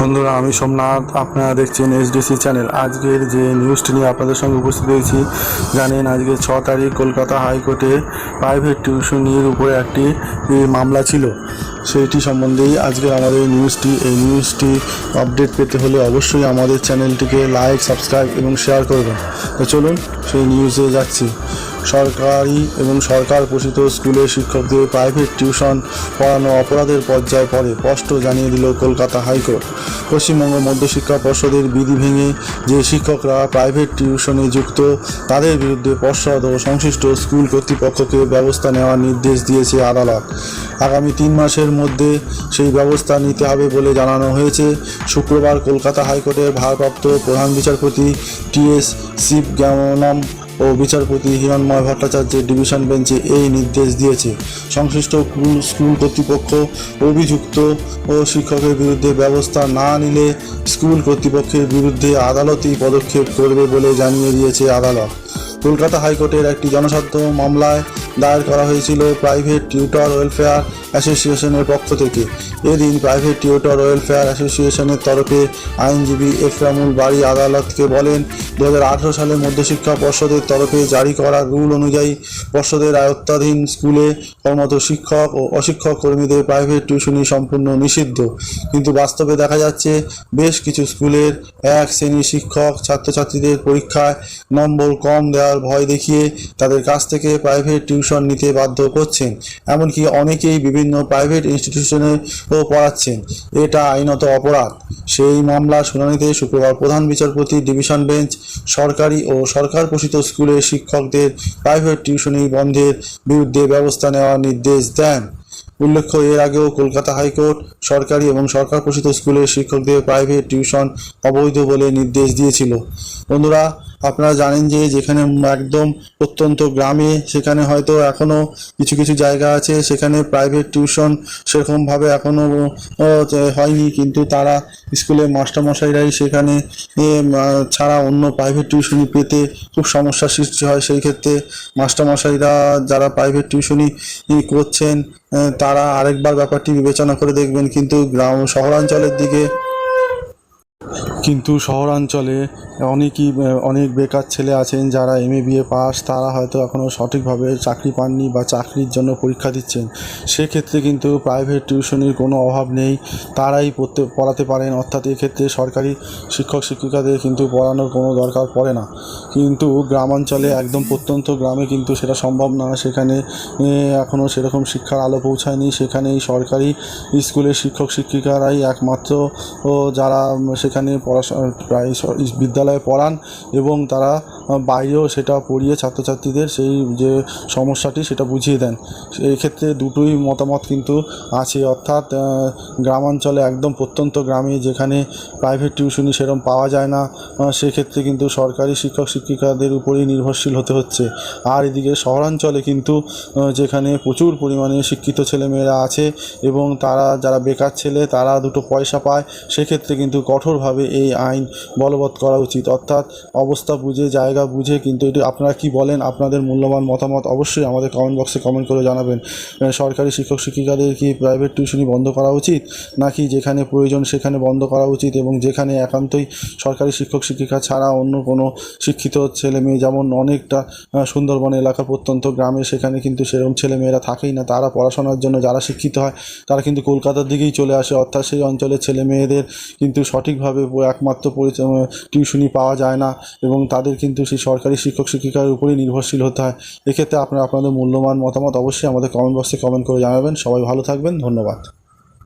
বন্ধুরা, আমি সোমনাথ, আপনারা দেখছেন এসডিসি চ্যানেল। আজকের যে নিউজটি নিয়ে আপনাদের সঙ্গে উপস্থিত হয়েছি, জানেন আজকে ছ তারিখ কলকাতা হাইকোর্টে প্রাইভেট টিউশনির উপরে একটি মামলা ছিল। সেইটি সম্বন্ধেই আজকের আমাদের এই নিউজটি এই নিউজটি আপডেট পেতে হলে অবশ্যই আমাদের চ্যানেলটিকে লাইক সাবস্ক্রাইব এবং শেয়ার করবেন। তো চলুন সেই নিউজে যাচ্ছি। সরকারি এবং সরকার পোষিত স্কুলের শিক্ষকদের প্রাইভেট টিউশন পড়ানো অপরাধের পর্যায়ে পড়ে, স্পষ্ট জানিয়ে দিল কলকাতা হাইকোর্ট। পশ্চিমবঙ্গ মধ্যশিক্ষা পর্ষদের বিধি ভেঙে যে শিক্ষকরা প্রাইভেট টিউশনে যুক্ত, তাদের বিরুদ্ধে পর্ষদ ও সংশ্লিষ্ট স্কুল কর্তৃপক্ষকে ব্যবস্থা নেওয়ার নির্দেশ দিয়েছে আদালত। আগামী তিন মাসের মধ্যে সেই ব্যবস্থা নিতে হবে বলে জানানো হয়েছে। শুক্রবার কলকাতা হাইকোর্টের ভারপ্রাপ্ত প্রধান বিচারপতি টি টিএস শিবজ্ঞানম ও বিচারপতি হিরণময় ভট্টাচার্যের ডিভিশন বেঞ্চে এই নির্দেশ দিয়েছে। সংশ্লিষ্ট স্কুল কর্তৃপক্ষ অভিযুক্ত ও শিক্ষকের বিরুদ্ধে ব্যবস্থা না নিলে স্কুল কর্তৃপক্ষের বিরুদ্ধে আদালতই পদক্ষেপ করবে বলে জানিয়ে দিয়েছে আদালত। কলকাতা হাইকোর্টের একটি জনস্বার্থ মামলায় দায়ের করা হয়েছিল প্রাইভেট টিউটর ওয়েলফেয়ার অ্যাসোসিয়েশনের পক্ষ থেকে। এদিন প্রাইভেট টিউটর ওয়েলফেয়ার অ্যাসোসিয়েশনের তরফে আইনজীবী এফরামুল বাড়ি আদালতকে বলেন দু সালে মধ্যশিক্ষা পর্ষদের তরফে জারি করা রুল অনুযায়ী পর্ষদের আয়ত্তাধীন স্কুলে কর্মরত শিক্ষক ও অশিক্ষক কর্মীদের প্রাইভেট টিউশনি সম্পূর্ণ নিষিদ্ধ। কিন্তু বাস্তবে দেখা যাচ্ছে, বেশ কিছু স্কুলের এক শ্রেণির শিক্ষক ছাত্রছাত্রীদের পরীক্ষায় নম্বর কম দেওয়ার ভয় দেখিয়ে তাদের কাছ থেকে প্রাইভেট টিউশন নিতে বাধ্য করছেন। এমনকি অনেকেই বিভিন্ন প্রাইভেট ইনস্টিটিউশনে ও পড়াচ্ছেন। এটা আইনত অপরাধ। সেই মামলার শুনানিতে শুক্রবার প্রধান বিচারপতি ডিভিশন বেঞ্চ সরকারি ও সরকার পোষিত স্কুলের শিক্ষকদের প্রাইভেট টিউশনি বন্ধের বিরুদ্ধে ব্যবস্থা নেওয়ার নির্দেশ দেন। উল্লেখ্য, এর আগেও কলকাতা হাইকোর্ট সরকারি এবং সরকার পোষিত স্কুলের শিক্ষকদের প্রাইভেট টিউশন অবৈধ বলে নির্দেশ দিয়েছিল। বন্ধুরা আপনারা জানেন যে যেখানে একদম প্রত্যন্ত গ্রামে, সেখানে হয়তো এখনও কিছু কিছু জায়গা আছে, সেখানে প্রাইভেট টিউশন সেরকমভাবে এখনও হয়নি, কিন্তু তারা স্কুলের মাস্টারমশাইরাই সেখানে ছাড়া অন্য প্রাইভেট টিউশনি পেতে খুব সমস্যার সৃষ্টি হয়। সেই ক্ষেত্রে মাস্টারমশাইরা যারা প্রাইভেট টিউশনি করছেন তারা আরেকবার ব্যাপারটি বিবেচনা করে দেখবেন। কিন্তু গ্রাম, শহরাঞ্চলের দিকে, কিন্তু শহরাঞ্চলে অনেকই অনেক বেকার ছেলে আছেন যারা এম এ পাস তারা হয়তো এখনও সঠিকভাবে চাকরি পাননি বা চাকরির জন্য পরীক্ষা দিচ্ছেন। সেক্ষেত্রে কিন্তু প্রাইভেট টিউশনির কোনো অভাব নেই, তারাই পড়তে, পড়াতে পারেন। অর্থাৎ এক্ষেত্রে সরকারি শিক্ষক, শিক্ষিকাদের কিন্তু পড়ানোর কোনো দরকার পড়ে না। কিন্তু গ্রামাঞ্চলে একদম প্রত্যন্ত গ্রামে কিন্তু সেটা সম্ভব না। সেখানে এখনও সেরকম শিক্ষার আলো পৌঁছায়নি। সেখানে সরকারি স্কুলের শিক্ষক, শিক্ষিকারাই একমাত্র যারা সেখানে পড়াশোনা, প্রায় স- বিদ্যালয়ে পড়ান এবং তারা বাইরেও সেটা পড়িয়ে ছাত্রছাত্রীদের সেই যে সমস্যাটি সেটা বুঝিয়ে দেন। এই ক্ষেত্রে দুটোই মতামত কিন্তু আছে। অর্থাৎ গ্রামাঞ্চলে একদম প্রত্যন্ত গ্রামে যেখানে প্রাইভেট টিউশনি সেরকম পাওয়া যায় না সেক্ষেত্রে কিন্তু সরকারি শিক্ষক শিক্ষিকাদের উপরেই নির্ভরশীল হতে হচ্ছে। আর এদিকে শহরাঞ্চলে কিন্তু যেখানে প্রচুর পরিমাণে শিক্ষিত ছেলেমেয়েরা আছে এবং তারা যারা বেকার ছেলে তারা দুটো পয়সা পায়, সেক্ষেত্রে কিন্তু কঠোরভাবে এই আইন বলবৎ করা উচিত। অর্থাৎ অবস্থা বুঝে, জায়গা বুঝে, কিন্তু এটি আপনারা কি বলেন, আপনাদের মূল্যবান মতামত অবশ্যই আমাদের কমেন্ট বক্সে কমেন্ট করে জানাবেন। সরকারি শিক্ষক, শিক্ষিকাদের কি প্রাইভেট টিউশনি বন্ধ করা উচিত, নাকি যেখানে প্রয়োজন সেখানে বন্ধ করা উচিত এবং যেখানে একান্তই সরকারি শিক্ষক, শিক্ষিকা ছাড়া অন্য কোনো শিক্ষিত ছেলে মেয়ে, যেমন অনেকটা সুন্দরবন এলাকা প্রত্যন্ত গ্রামে সেখানে কিন্তু সেরকম ছেলে মেয়েরা থাকেই না। তারা পড়াশোনার জন্য যারা শিক্ষিত হয়, তারা কিন্তু কলকাতার দিকেই চলে আসে। অর্থাৎ সেই অঞ্চলের ছেলে মেয়েদের কিন্তু সঠিকভাবে একমাত্র পরিচ- টিউশনি পাওয়া যায় না এবং তাদের কিন্তু সেই সরকারি শিক্ষক শিক্ষিকার উপরেই নির্ভরশীল হতে হয়। এক্ষেত্রে আপনারা আপনাদের মূল্যবান মতামত অবশ্যই আমাদের কমেন্ট বক্সে কমেন্ট করে জানাবেন। সবাই ভালো থাকবেন। ধন্যবাদ।